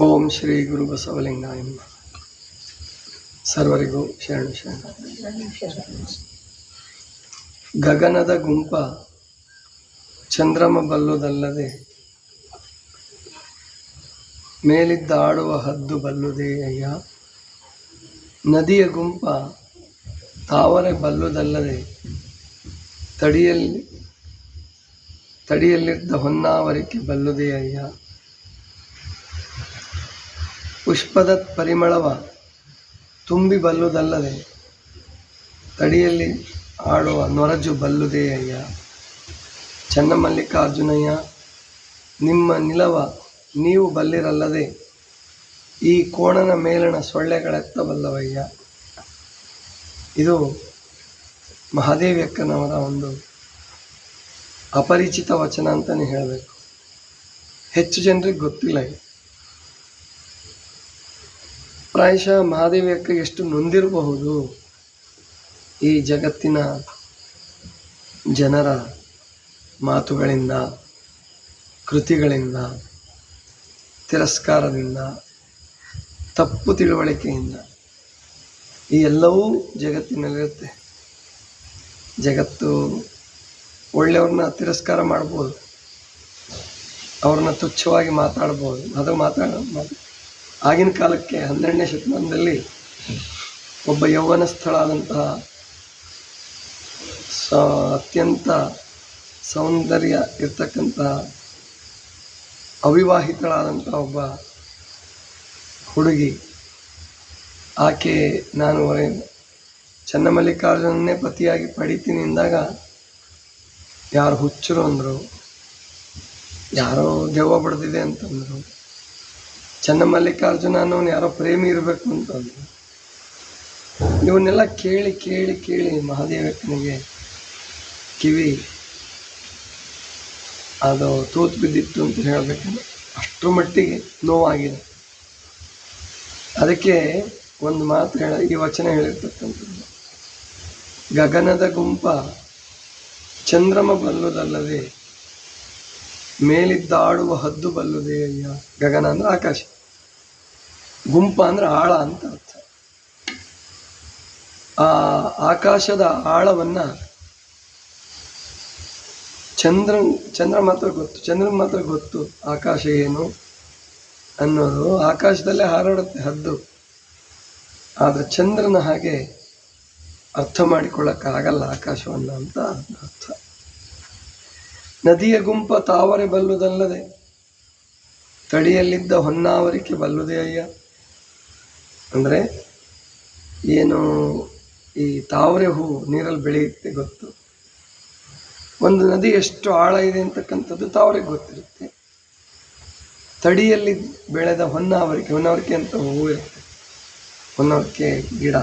ಓಂ ಶ್ರೀ ಗುರು ಬಸವಲಿಂಗ ಎಂಬ ಸರ್ವರಿಗೂ ಶರಣು ಶರಣ. ಗಗನದ ಗುಂಪ ಚಂದ್ರಮ ಬಲ್ಲುದಲ್ಲದೆ ಮೇಲಿದ್ದ ಆಡುವ ಹದ್ದು ಬಲ್ಲುದೇ ಅಯ್ಯ. ನದಿಯ ಗುಂಪ ತಾವರೆ ಬಲ್ಲುದಲ್ಲದೆ ತಡಿಯಲ್ಲಿ, ತಡಿಯಲ್ಲಿದ್ದ ಹೊನ್ನಾವರಿಕೆ ಬಲ್ಲುದೇ ಅಯ್ಯ. ಪುಷ್ಪದ ಪರಿಮಳವ ತುಂಬಿ ಬಲ್ಲುದಲ್ಲದೆ ತಡಿಯಲ್ಲಿ ಆಡುವ ನೊರಜು ಬಲ್ಲುದೇ ಅಯ್ಯ. ಚನ್ನಮಲ್ಲಿಕಾರ್ಜುನಯ್ಯ, ನಿಮ್ಮ ನಿಲವ ನೀವು ಬಲ್ಲಿರಲ್ಲದೆ ಈ ಕೋಣನ ಮೇಲಣ ಸೊಳ್ಳೆಗಳೆತ್ತಬಲ್ಲವಯ್ಯ ಇದು ಮಹಾದೇವ್ಯಕ್ಕನವರ ಒಂದು ಅಪರಿಚಿತ ವಚನ ಅಂತಲೇ ಹೇಳಬೇಕು. ಹೆಚ್ಚು ಜನರಿಗೆ ಗೊತ್ತಿಲ್ಲ ಇದು. ಪ್ರಾಯಶಃ ಮಹಾದೇವಿ ಅಕ್ಕ ಎಷ್ಟು ನೊಂದಿರಬಹುದು? ಈ ಜಗತ್ತಿನ ಜನರ ಮಾತುಗಳಿಂದ, ಕೃತಿಗಳಿಂದ, ತಿರಸ್ಕಾರದಿಂದ, ತಪ್ಪು ತಿಳುವಳಿಕೆಯಿಂದ ಈ ಎಲ್ಲವೂ ಜಗತ್ತಿನಲ್ಲಿರುತ್ತೆ. ಜಗತ್ತು ಒಳ್ಳೆಯವ್ರನ್ನ ತಿರಸ್ಕಾರ ಮಾಡ್ಬೋದು. ಅವ್ರನ್ನ ತುಚ್ಛವಾಗಿ ಮಾತಾಡ್ಬೋದು. ಅದು ಮಾತಾಡ ಮಾತು ಆಗಿನ ಕಾಲಕ್ಕೆ ಹನ್ನೆರಡನೇ ಶತಮಾನದಲ್ಲಿ ಒಬ್ಬ ಯೌವನಸ್ಥಳಾದಂತಹ ಸ ಅತ್ಯಂತ ಸೌಂದರ್ಯ ಇರ್ತಕ್ಕಂತಹ ಅವಿವಾಹಿತಳಾದಂಥ ಒಬ್ಬ ಹುಡುಗಿ. ಆಕೆ ನಾನು ಚನ್ನಮಲ್ಲಿಕಾರ್ಜುನನ್ನೇ ಪತಿಯಾಗಿ ಪಡಿತೀನಿ ಅಂದಾಗ ಯಾರು ಹುಚ್ಚರು ಅಂದರು, ಯಾರೋ ದೆವ್ವ ಬಡ್ದಿದೆ ಅಂತಂದರು ಚನ್ನಮಲ್ಲಿಕಾರ್ಜುನ ಅನ್ನೋನು ಯಾರೋ ಪ್ರೇಮಿ ಇರಬೇಕು ಅಂತಂದ್ರು ಇವನ್ನೆಲ್ಲ ಕೇಳಿ ಕೇಳಿ ಕೇಳಿ ಮಹಾದೇವಕ್ಕನಿಗೆ ಕಿವಿ ಅದು ತೂತು ಬಿದ್ದಿತ್ತು ಅಂತ ಹೇಳಬೇಕಂದ್ರೆ ಅಷ್ಟರ ಮಟ್ಟಿಗೆ ನೋವಾಗಿದೆ. ಅದಕ್ಕೆ ಒಂದು ಮಾತು ಹೇಳ, ಈ ವಚನ ಹೇಳಿರ್ತಕ್ಕಂಥದ್ದು. ಗಗನದ ಗುಂಪ ಚಂದ್ರಮ ಬಲ್ಲುದಲ್ಲದೆ ಮೇಲಿದ್ದಾಡುವ ಹದ್ದು ಬಲ್ಲುದೇ ಅಯ್ಯ ಗಗನ ಅಂದರೆ ಆಕಾಶ. ಗುಂಪ ಅಂದ್ರೆ ಆಳ ಅಂತ ಅರ್ಥ. ಆ ಆಕಾಶದ ಆಳವನ್ನ ಚಂದ್ರ ಚಂದ್ರ ಮಾತ್ರ ಗೊತ್ತು ಚಂದ್ರ ಮಾತ್ರ ಗೊತ್ತು ಆಕಾಶ ಏನು ಅನ್ನೋದು. ಆಕಾಶದಲ್ಲೇ ಹಾರಾಡುತ್ತೆ ಹದ್ದು. ಆದರೆ ಚಂದ್ರನ ಹಾಗೆ ಅರ್ಥ ಮಾಡಿಕೊಳ್ಳೋಕ್ಕಾಗಲ್ಲ ಆಕಾಶವನ್ನು ಅಂತ ಅರ್ಥ. ನದಿಯ ಗುಂಪ ತಾವರೆ ಬಲ್ಲುದಲ್ಲದೆ ತಡಿಯಲ್ಲಿದ್ದ ಹೊನ್ನಾವರಿಕೆ ಬಲ್ಲುದೇ ಅಯ್ಯ. ಅಂದರೆ ಏನು ಈ ತಾವರೆ ಹೂವು ನೀರಲ್ಲಿ ಬೆಳೆಯುತ್ತೆ ಗೊತ್ತು. ಒಂದು ನದಿ ಎಷ್ಟು ಆಳ ಇದೆ ಅಂತಕ್ಕಂಥದ್ದು ತಾವರೆಗೆ ಗೊತ್ತಿರುತ್ತೆ. ತಡಿಯಲ್ಲಿ ಬೆಳೆದ ಹೊನ್ನಾವರಿಕೆ ಹೊನ್ನಾವರಿಕೆ ಅಂತ ಹೂವು ಇರುತ್ತೆ. ಹೊನ್ನಾವರಿಕೆ ಗಿಡ.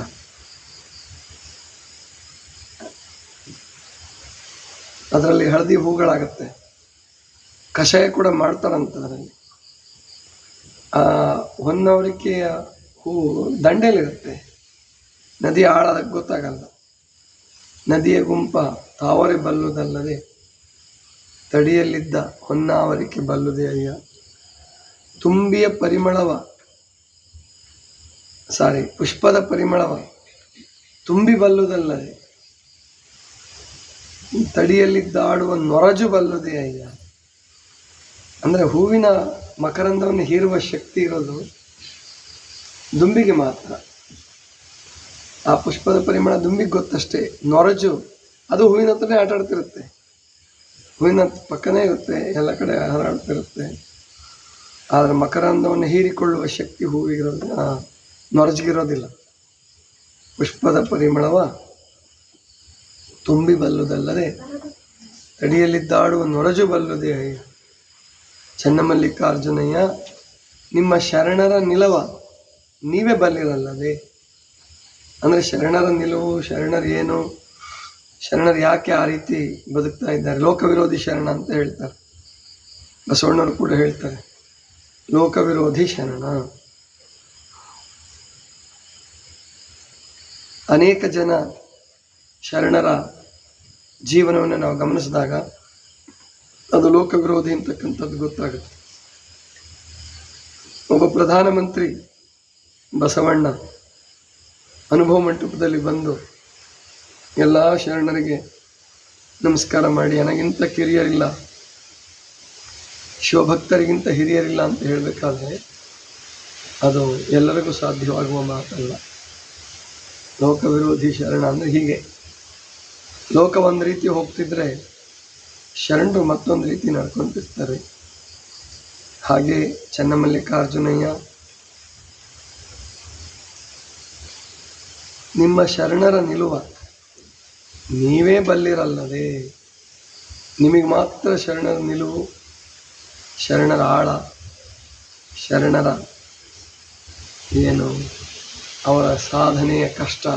ಅದರಲ್ಲಿ ಹಳದಿ ಹೂಗಳಾಗುತ್ತೆ. ಕಷಾಯ ಕೂಡ ಮಾಡ್ತಾರಂತ ಅದರಲ್ಲಿ. ಆ, ಹೊನ್ನವರಿಕೆಯ ಹೂವು ದಂಡೆಯಲ್ಲಿರುತ್ತೆ. ನದಿ ಆಳದ ಗೊತ್ತಾಗಲ್ಲ. ನದಿಯ ಗುಂಪ ತಾವರೆ ಬಲ್ಲುದಲ್ಲದೆ ತಡಿಯಲ್ಲಿದ್ದ ಹೊನ್ನಾವರಿಕೆ ಬಲ್ಲುದೇ ಅಯ್ಯ. ತುಂಬಿಯ ಪರಿಮಳವ ಸಾರಿ ಪುಷ್ಪದ ಪರಿಮಳವ ತುಂಬಿ ಬಲ್ಲುದಲ್ಲದೆ ತಡಿಯಲ್ಲಿದ್ದಾಡುವ ನೊರಜು ಬಲ್ಲುದೇ ಅಯ್ಯ. ಅಂದರೆ ಹೂವಿನ ಮಕರಂದವನ್ನು ಹೀರುವ ಶಕ್ತಿ ಇರೋದು ದುಂಬಿಗೆ ಮಾತ್ರ. ಆ ಪುಷ್ಪದ ಪರಿಮಳ ದುಂಬಿಗೆ ಗೊತ್ತಷ್ಟೇ. ನೊರಜು, ಅದು ಹೂವಿನ ಹತ್ರನೇ ಆಟ ಆಡ್ತಿರುತ್ತೆ. ಹೂವಿನ ಪಕ್ಕನೇ ಇರುತ್ತೆ, ಎಲ್ಲ ಕಡೆ ಹಾರಾಡ್ತಿರುತ್ತೆ ಆದರೆ ಮಕರಂದವನ್ನು ಹೀರಿಕೊಳ್ಳುವ ಶಕ್ತಿ ಹೂವಿಗಿರೋದು ನೊರಜಿಗಿರೋದಿಲ್ಲ. ಪುಷ್ಪದ ಪರಿಮಳವ ತುಂಬಿ ಬಲ್ಲುದಲ್ಲದೆ, ತಡಿಯಲ್ಲಿದ್ದಾಡುವ ನೊರಜು ಬಲ್ಲುದೇ ಚನ್ನಮಲ್ಲಿಕಾರ್ಜುನಯ್ಯ ನಿಮ್ಮ ಶರಣರ ನಿಲವ. ನೀವೇ ಬಲ್ಲಿರಲ್ಲದೆ ಅಂದರೆ ಶರಣರ ನಿಲುವು, ಶರಣರು ಏನು? ಶರಣರು ಯಾಕೆ ಆ ರೀತಿ ಬದುಕ್ತಾ ಇದ್ದಾರೆ? ಲೋಕವಿರೋಧಿ ಶರಣ ಅಂತ ಹೇಳ್ತಾರೆ. ಬಸವಣ್ಣರು ಕೂಡ ಹೇಳ್ತಾರೆ. ಲೋಕವಿರೋಧಿ ಶರಣ. ಅನೇಕ ಜನ ಶರಣರ ಜೀವನವನ್ನು ನಾವು ಗಮನಿಸಿದಾಗ ಅದು ಲೋಕವಿರೋಧಿ ಅಂತಕ್ಕಂಥದ್ದು ಗೊತ್ತಾಗುತ್ತೆ. ಒಬ್ಬ ಪ್ರಧಾನಮಂತ್ರಿ ಬಸವಣ್ಣ ಅನುಭವ ಮಂಟಪದಲ್ಲಿ ಬಂದು ಎಲ್ಲ ಶರಣರಿಗೆ ನಮಸ್ಕಾರ ಮಾಡಿ, ನನಗಿಂತ ಕಿರಿಯರಿಲ್ಲ, ಶಿವಭಕ್ತರಿಗಿಂತ ಹಿರಿಯರಿಲ್ಲ ಅಂತ ಹೇಳಬೇಕಾದ್ರೆ ಅದು ಎಲ್ಲರಿಗೂ ಸಾಧ್ಯವಾಗುವ ಮಾತಲ್ಲ. ಲೋಕ ವಿರೋಧಿ ಶರಣ ಅಂದರೆ ಹೀಗೆ. ಲೋಕ ಒಂದು ರೀತಿ ಹೋಗ್ತಿದ್ರೆ ಶರಣರು ಮತ್ತೊಂದು ರೀತಿ ನಡ್ಕೊಂತಿರ್ತಾರೆ. ಹಾಗೆ ಚನ್ನಮಲ್ಲಿಕಾರ್ಜುನಯ್ಯ ನಿಮ್ಮ ಶರಣರ ನಿಲುವ ನೀವೇ ಬಲ್ಲಿರಲ್ಲದೆ, ನಿಮಗೆ ಮಾತ್ರ ಶರಣರ ನಿಲುವು, ಶರಣರ ಆಳ, ಶರಣರ ಏನು, ಅವರ ಸಾಧನೆಯ ಕಷ್ಟ,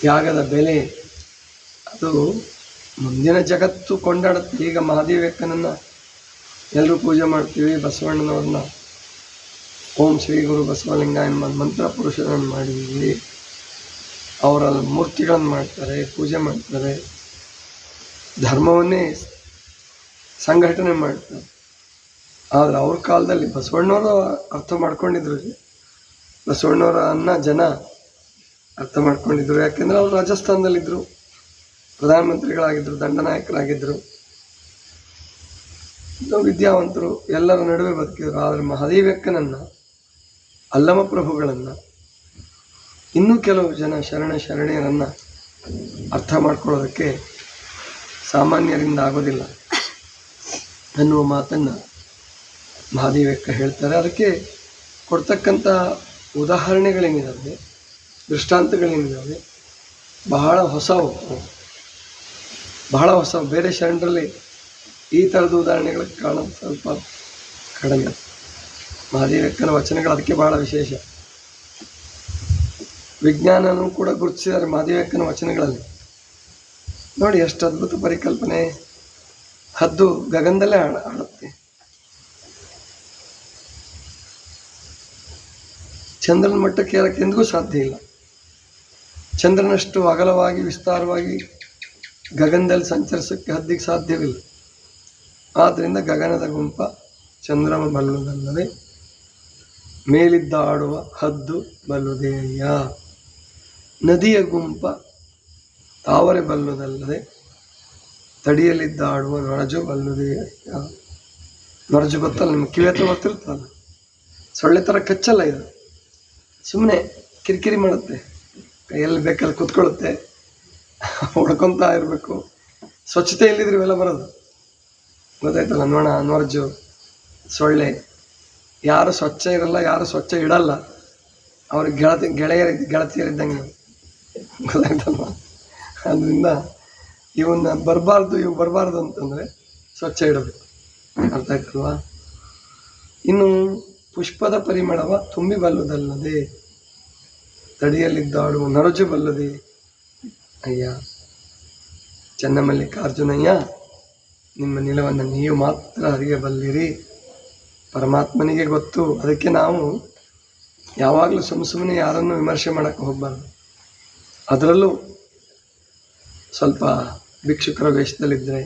ತ್ಯಾಗದ ಬೆಲೆ, ಅದು ಮುಂದಿನ ಜಗತ್ತು ಕೊಂಡಾಡುತ್ತೆ. ಈಗ ಮಹಾದೇವಕ್ಕನನ್ನು ಎಲ್ಲರೂ ಪೂಜೆ ಮಾಡ್ತೀವಿ, ಬಸವಣ್ಣನವ್ರನ್ನ. ಓಂ ಶ್ರೀ ಗುರು ಬಸವಲಿಂಗ ಎಂಬ ಮಂತ್ರ ಪುರುಷರನ್ನು ಮಾಡಿದ್ದೀವಿ. ಅವರ ಮೂರ್ತಿಗಳನ್ನು ಮಾಡ್ತಾರೆ, ಪೂಜೆ ಮಾಡ್ತಾರೆ, ಧರ್ಮವನ್ನೇ ಸಂಘಟನೆ ಮಾಡ್ತಾರೆ. ಆದರೆ ಅವ್ರ ಕಾಲದಲ್ಲಿ ಬಸವಣ್ಣವರು ಅರ್ಥ ಮಾಡ್ಕೊಂಡಿದ್ರು ಬಸವಣ್ಣವರ ಅನ್ನ ಜನ ಅರ್ಥ ಮಾಡ್ಕೊಂಡಿದ್ರು. ಯಾಕೆಂದ್ರೆ ಅವರು ರಾಜಸ್ಥಾನದಲ್ಲಿದ್ದರು ಪ್ರಧಾನಮಂತ್ರಿಗಳಾಗಿದ್ದರು ದಂಡನಾಯಕರಾಗಿದ್ದರು ವಿದ್ಯಾವಂತರು ಎಲ್ಲರ ನಡುವೆ ಬದುಕಿದ್ರು. ಆದರೆ ಮಹಾದೇವಕ್ಕನನ್ನು ಅಲ್ಲಮ ಪ್ರಭುಗಳನ್ನು ಇನ್ನೂ ಕೆಲವು ಜನ ಶರಣ ಶರಣೆಯರನ್ನು ಅರ್ಥ ಮಾಡ್ಕೊಳ್ಳೋದಕ್ಕೆ ಸಾಮಾನ್ಯರಿಂದ ಆಗೋದಿಲ್ಲ. ಅನ್ನುವ ಮಾತನ್ನು ಮಹಾದೇವಕ್ಕ ಹೇಳ್ತಾರೆ. ಅದಕ್ಕೆ ಕೊಡ್ತಕ್ಕಂಥ ಉದಾಹರಣೆಗಳೇನಿದ್ದಾವೆ ದೃಷ್ಟಾಂತಗಳೇನಿದ್ದಾವೆ ಬಹಳ ಹೊಸವು. ಬಹಳ ಹೊಸ ಬೇರೆ ಶರಣರಲ್ಲಿ ಈ ಥರದ ಉದಾಹರಣೆಗಳು ಕಾಣೋದು ಸ್ವಲ್ಪ ಕಡಿಮೆ. ಮಹಾದೇವಕ್ಕನ ವಚನಗಳು ಅದಕ್ಕೆ ಬಹಳ ವಿಶೇಷ. ವಿಜ್ಞಾನನೂ ಕೂಡ ಗುರುತಿಸಿದ್ದಾರೆ ಮಹಾದೇವಕ್ಕನ ವಚನಗಳಲ್ಲಿ. ನೋಡಿ, ಎಷ್ಟು ಅದ್ಭುತ ಪರಿಕಲ್ಪನೆ. ಹದ್ದು ಗಗನದಲ್ಲೇ ಆಡ ಆಡುತ್ತೆ ಚಂದ್ರನ ಮಟ್ಟಕ್ಕೆ ಏರಕ್ಕೆ ಎಂದಿಗೂ ಸಾಧ್ಯ ಇಲ್ಲ. ಚಂದ್ರನಷ್ಟು ಅಗಲವಾಗಿ, ವಿಸ್ತಾರವಾಗಿ ಗಗನದಲ್ಲಿ ಸಂಚರಿಸೋಕ್ಕೆ ಹದ್ದಿಗೆ ಸಾಧ್ಯವಿಲ್ಲ. ಆದ್ದರಿಂದ ಗಗನದ ಗುಂಪ ಚಂದ್ರಮ ಬಲ್ಲುದಲ್ಲದೆ ಮೇಲಿದ್ದ ಆಡುವ ಹದ್ದು ಬಲ್ಲುದೇಯ. ನದಿಯ ಗುಂಪ ತಾವರೆ ಬಲ್ಲುದಲ್ಲದೆ ತಡಿಯಲ್ಲಿದ್ದ ಆಡುವ ನೊರಜು ಬಲ್ಲುದೇ ನೊರಜು ಗೊತ್ತಲ್ಲ, ನಿಮ್ಗೆ ಕಿವಿ ಹತ್ರ ಗೊತ್ತಿರ್ತಲ್ಲ ಸೊಳ್ಳೆ ಥರ ಕಚ್ಚಲ್ಲ ಇದು. ಸುಮ್ಮನೆ ಕಿರಿಕಿರಿ ಮಾಡುತ್ತೆ. ಕೈಯಲ್ಲಿ ಬೇಕಲ್ಲಿ ಕುತ್ಕೊಳ್ಳುತ್ತೆ. ಹೊಡ್ಕೊತಾ ಇರಬೇಕು. ಸ್ವಚ್ಛತೆ ಇಲ್ಲಿದ್ರೆ ಇವೆಲ್ಲ ಬರೋದು. ಗೊತ್ತಾಯ್ತಲ್ಲ ನೋಣ ನೊರಜು ಸೊಳ್ಳೆ. ಯಾರು ಸ್ವಚ್ಛ ಇರಲ್ಲ, ಯಾರು ಸ್ವಚ್ಛ ಇಡಲ್ಲ. ಅವ್ರಿಗೆ ಗೆಳತಿ, ಗೆಳೆಯರ, ಗೆಳತಿಯರಿದ್ದಂಗೆ. ನಾವು. ಗೊತ್ತಾಯ್ತಲ್ವ ಅದರಿಂದ ಇವನ್ನ ಬರಬಾರ್ದು ಇವು ಬರಬಾರ್ದು ಅಂತಂದರೆ ಸ್ವಚ್ಛ ಇಡಬೇಕು. ಅರ್ಥ ಆಯ್ತಲ್ವಾ? ಇನ್ನು ಪುಷ್ಪದ ಪರಿಮಳವ ತುಂಬಿ ಬಲ್ಲದಲ್ಲದೆ ತಡಿಯಲ್ಲಿದ್ದಾಡುವ ನರಜು ಬಲ್ಲದೆ, ಅಯ್ಯ, ಚನ್ನಮಲ್ಲಿಕಾರ್ಜುನಯ್ಯ, ನಿಮ್ಮ ನಿಲವನ್ನು ನೀವು ಮಾತ್ರ ಅರಿಯಬಲ್ಲಿರಿ. ಪರಮಾತ್ಮನಿಗೆ ಗೊತ್ತು. ಅದಕ್ಕೆ ನಾವು ಯಾವಾಗಲೂ ಸುಮ್ಮ ಸುಮ್ಮನೆ ಯಾರನ್ನು ವಿಮರ್ಶೆ ಮಾಡೋಕ್ಕೆ ಹೋಗಬಾರ್ದು. ಅದರಲ್ಲೂ ಸ್ವಲ್ಪ ಭಿಕ್ಷುಕರ ವೇಷದಲ್ಲಿದ್ದರೆ,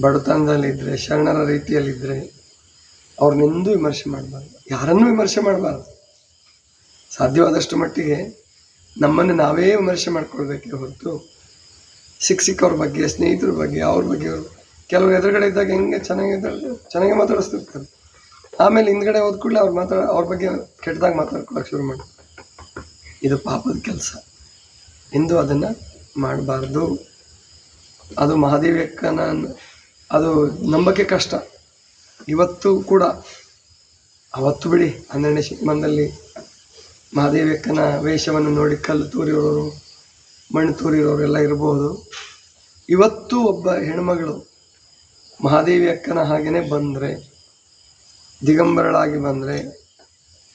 ಬಡತನದಲ್ಲಿದ್ದರೆ, ಶರಣರ ರೀತಿಯಲ್ಲಿದ್ದರೆ ಅವ್ರನ್ನೆಂದು ವಿಮರ್ಶೆ ಮಾಡಬಾರ್ದು. ಯಾರನ್ನೂ ವಿಮರ್ಶೆ ಮಾಡಬಾರ್ದು. ಸಾಧ್ಯವಾದಷ್ಟು ಮಟ್ಟಿಗೆ ನಮ್ಮನ್ನು ನಾವೇ ವಿಮರ್ಶೆ ಮಾಡ್ಕೊಳ್ಬೇಕೇ ಹೊರತು ಸಿಕ್ಕ ಸಿಕ್ಕವ್ರ ಬಗ್ಗೆ, ಸ್ನೇಹಿತರ ಬಗ್ಗೆ, ಅವ್ರ ಬಗ್ಗೆ ಕೆಲವರು ಎದುರುಗಡೆ ಇದ್ದಾಗ ಹೆಂಗೆ ಚೆನ್ನಾಗಿದ್ದಾರೆ ಚೆನ್ನಾಗಿ ಮಾತಾಡಿಸ್ತಿರ್ತಾರೆ. ಆಮೇಲೆ ಹಿಂದ್ಗಡೆ ಹೋದ ಕೂಡಲೇ ಅವ್ರು ಮಾತಾಡ, ಅವ್ರ ಬಗ್ಗೆ ಕೆಟ್ಟದಾಗ ಮಾತಾಡ್ಕೊಳಕ್ಕೆ ಶುರು ಮಾಡಿ ಇದು ಪಾಪದ ಕೆಲಸ. ಎಂದು ಅದನ್ನು ಮಾಡಬಾರ್ದು. ಅದು ಮಹಾದೇವಕ್ಕನ ಅದು ನಂಬಕ್ಕೆ ಕಷ್ಟ. ಇವತ್ತು ಕೂಡ, ಅವತ್ತು ಬಿಡಿ ಹನ್ನೆರಡನೇ ಶತಮಾನದಲ್ಲಿ ಮಹಾದೇವಕ್ಕನ ವೇಷವನ್ನು ನೋಡಿ ಕಲ್ಲು ತೂರಿರೋರು, ಮಣ್ಣು ತೂರಿರೋರು ಎಲ್ಲ ಇರಬಹುದು ಇವತ್ತು ಒಬ್ಬ ಹೆಣ್ಮಗಳು ಮಹಾದೇವಿ ಅಕ್ಕನ ಹಾಗೆಯೇ ಬಂದರೆ, ದಿಗಂಬರಳಾಗಿ ಬಂದರೆ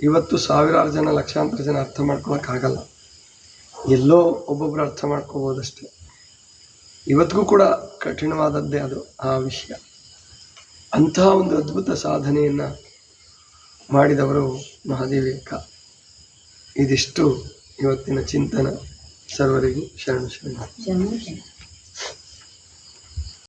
ಇವತ್ತು ಸಾವಿರಾರು ಜನ, ಲಕ್ಷಾಂತರ ಜನ ಅರ್ಥ ಮಾಡ್ಕೊಳಕ್ಕಾಗಲ್ಲ ಎಲ್ಲೋ ಒಬ್ಬೊಬ್ಬರು ಅರ್ಥ ಮಾಡ್ಕೋಬೋದಷ್ಟೇ. ಇವತ್ತಿಗೂ ಕೂಡ ಕಠಿಣವಾದದ್ದೇ ಅದು ಆ ವಿಷಯ. ಅಂತಹ ಒಂದು ಅದ್ಭುತ ಸಾಧನೆಯನ್ನು ಮಾಡಿದವರು ಮಹಾದೇವಿಕ ಇದಿಷ್ಟು ಇವತ್ತಿನ ಚಿಂತನ. ಸರ್ವರಿಗೂ ಶರಣ ಶರಣ.